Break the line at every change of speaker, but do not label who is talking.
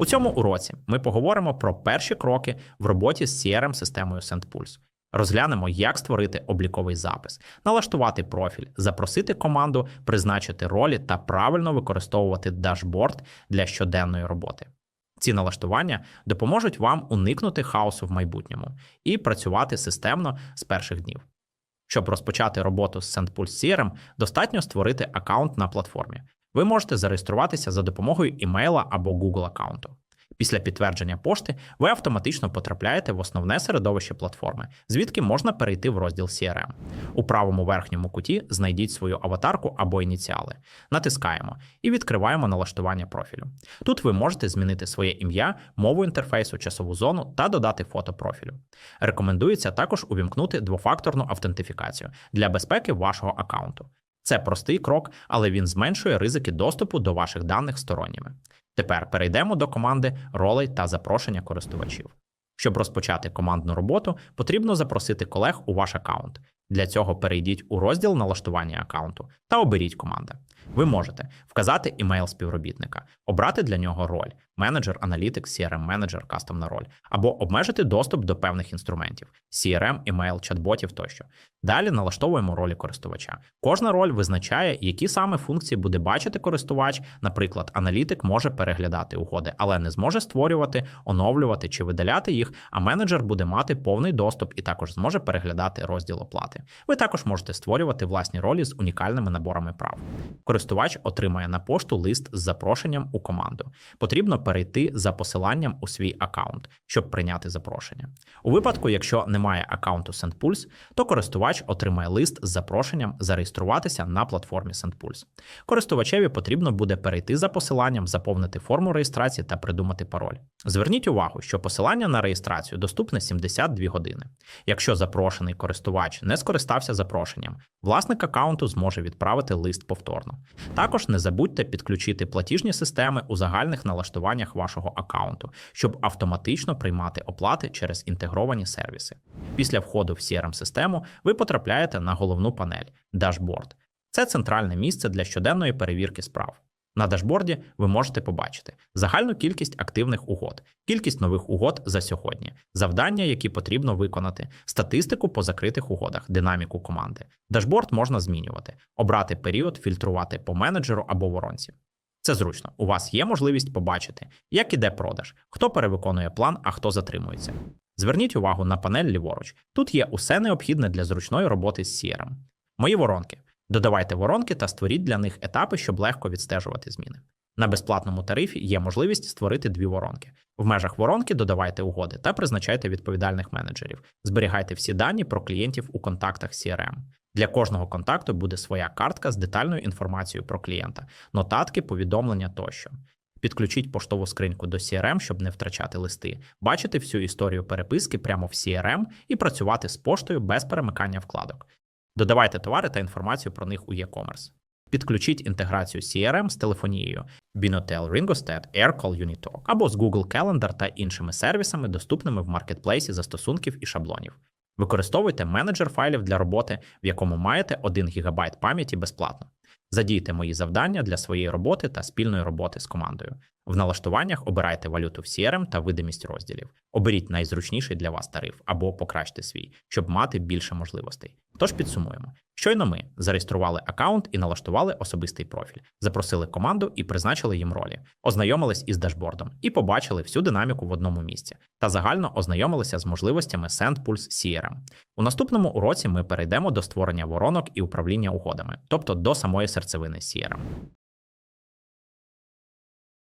У цьому уроці ми поговоримо про перші кроки в роботі з crm системою SendPulse. Розглянемо, як створити обліковий запис, налаштувати профіль, запросити команду, призначити ролі та правильно використовувати дашборд для щоденної роботи. Ці налаштування допоможуть вам уникнути хаосу в майбутньому і працювати системно з перших днів. Щоб розпочати роботу з SendPulse CRM, достатньо створити аккаунт на платформі. Ви можете зареєструватися за допомогою імейла або Google аккаунту. Після підтвердження пошти ви автоматично потрапляєте в основне середовище платформи, звідки можна перейти в розділ CRM. У правому верхньому куті знайдіть свою аватарку або ініціали. Натискаємо і відкриваємо налаштування профілю. Тут ви можете змінити своє ім'я, мову інтерфейсу, часову зону та додати фото профілю. Рекомендується також увімкнути двофакторну автентифікацію для безпеки вашого аккаунту. Це простий крок, але він зменшує ризики доступу до ваших даних сторонніми. Тепер перейдемо до команди ролей та запрошення користувачів. Щоб розпочати командну роботу, потрібно запросити колег у ваш аккаунт. Для цього перейдіть у розділ налаштування аккаунту та оберіть команда. Ви можете вказати імейл співробітника, обрати для нього роль менеджер, аналітик, CRM менеджер, кастомна роль, або обмежити доступ до певних інструментів CRM, імейл, чат-ботів тощо. Далі налаштовуємо ролі користувача. Кожна роль визначає, які саме функції буде бачити користувач. Наприклад, аналітик може переглядати угоди, але не зможе створювати, оновлювати чи видаляти їх. А менеджер буде мати повний доступ і також зможе переглядати розділ оплати. Ви також можете створювати власні ролі з унікальними наборами прав. Користувач отримає на пошту лист з запрошенням у команду. Потрібно перейти за посиланням у свій аккаунт, щоб прийняти запрошення. У випадку, якщо немає аккаунту SendPulse, то користувач отримає лист з запрошенням зареєструватися на платформі SendPulse. Користувачеві потрібно буде перейти за посиланням, заповнити форму реєстрації та придумати пароль. Зверніть увагу, що посилання на реєстрацію доступне 72 години. Якщо запрошений користувач не скористався запрошенням, власник аккаунту зможе відправити лист повторно. Також не забудьте підключити платіжні системи у загальних налаштуваннях вашого аккаунту, щоб автоматично приймати оплати через інтегровані сервіси. Після входу в CRM-систему ви потрапляєте на головну панель Дашборд. Це центральне місце для щоденної перевірки справ. На дашборді ви можете побачити загальну кількість активних угод, кількість нових угод за сьогодні, завдання, які потрібно виконати, статистику по закритих угодах, динаміку команди. Дашборд можна змінювати, обрати період, фільтрувати по менеджеру або воронці. Це зручно. У вас є можливість побачити, як іде продаж, хто перевиконує план, а хто затримується. Зверніть увагу на панель ліворуч. Тут є усе необхідне для зручної роботи з CRM. Мої воронки. Додавайте воронки та створіть для них етапи, щоб легко відстежувати зміни. На безплатному тарифі є можливість створити дві воронки. В межах воронки додавайте угоди та призначайте відповідальних менеджерів. Зберігайте всі дані про клієнтів у контактах CRM. Для кожного контакту буде своя картка з детальною інформацією про клієнта, нотатки, повідомлення тощо. Підключіть поштову скриньку до CRM, щоб не втрачати листи, бачити всю історію переписки прямо в CRM і працювати з поштою без перемикання вкладок. Додавайте товари та інформацію про них у e-commerce. Підключіть інтеграцію CRM з телефонією Binotel Ringostat, Aircall Unitalk або з Google Calendar та іншими сервісами, доступними в маркетплейсі застосунків і шаблонів. Використовуйте менеджер файлів для роботи, в якому маєте 1 ГБ пам'яті безплатно. Задійте мої завдання для своєї роботи та спільної роботи з командою. В налаштуваннях обирайте валюту в CRM та видимість розділів. Оберіть найзручніший для вас тариф або покращте свій, щоб мати більше можливостей. Тож підсумуємо: щойно ми зареєстрували аккаунт і налаштували особистий профіль, запросили команду і призначили їм ролі, ознайомились із дашбордом і побачили всю динаміку в одному місці та загально ознайомилися з можливостями SendPulse CRM. У наступному уроці ми перейдемо до створення воронок і управління угодами, тобто до самої серцевини CRM.